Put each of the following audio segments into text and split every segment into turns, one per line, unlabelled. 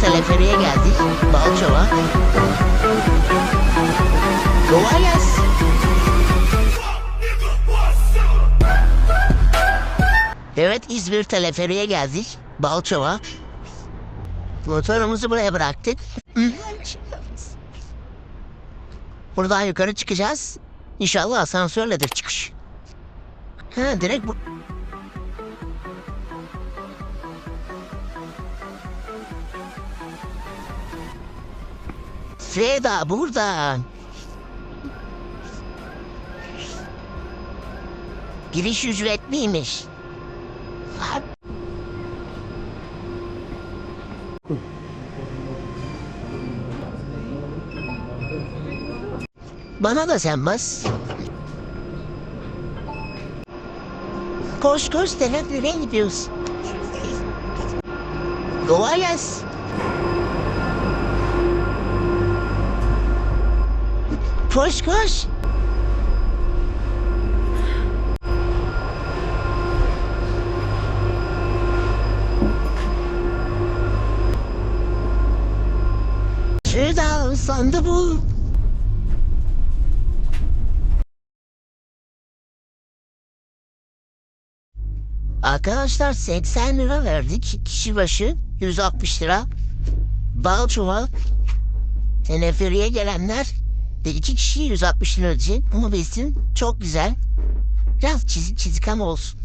teleferiye geldik. Balçova. Kolay gelsin. Evet İzmir teleferiye geldik. Balçova. Motorumuzu buraya bıraktık. Buradan yukarı çıkacağız. İnşallah asansörledir çıkış. Ha direkt bu... Freda burada. Giriş ücretliymiş. Bana da sen bas. Koş koş Serhat nereye gidiyorsun? Kolay. Koş koş. Şurada sandı bu. Arkadaşlar 80 lira verdik. Kişi başı 160 lira. Bal çuval. Teneferiye gelenler de iki kişi 160 lira. Ama besin çok güzel. Biraz çizik çizik ama olsun.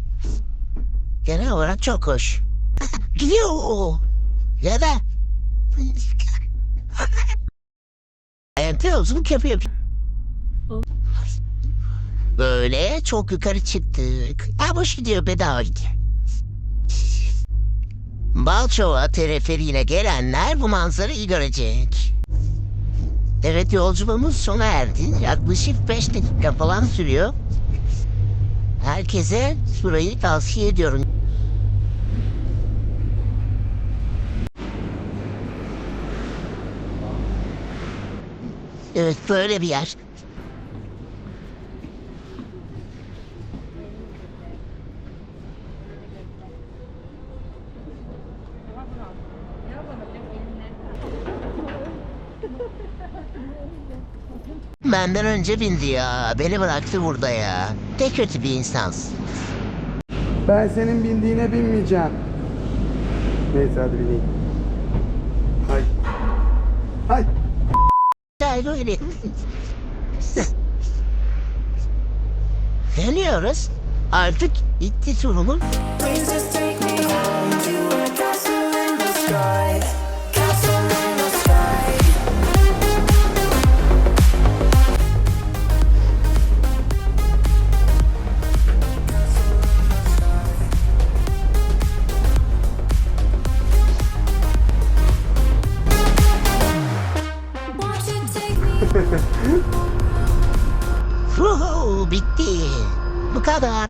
Genel olarak çok hoş. Gidiyor. Ya da Enteozluk yapıyor. Böyle çok yukarı çıktık. Ha boş gidiyor bedava gidiyor. Balçova teleferiğine gelenler bu manzarayı görecek. Evet yolculuğumuz sona erdi. Yaklaşık 5 dakika falan sürüyor. Herkese şurayı tavsiye ediyorum. Evet böyle bir yer. Benden önce bindi ya. Beni bıraktı burada ya. Ne kötü bir insansın.
Ben senin bindiğine binmeyeceğim. Neyse hadi bineyim. Hay. Hay.
Gel öyle. Dönüyoruz. Artık bitti turumuz.
Please just take me home to a castle in the sky.
Fuhu, bitti. Bu kadar.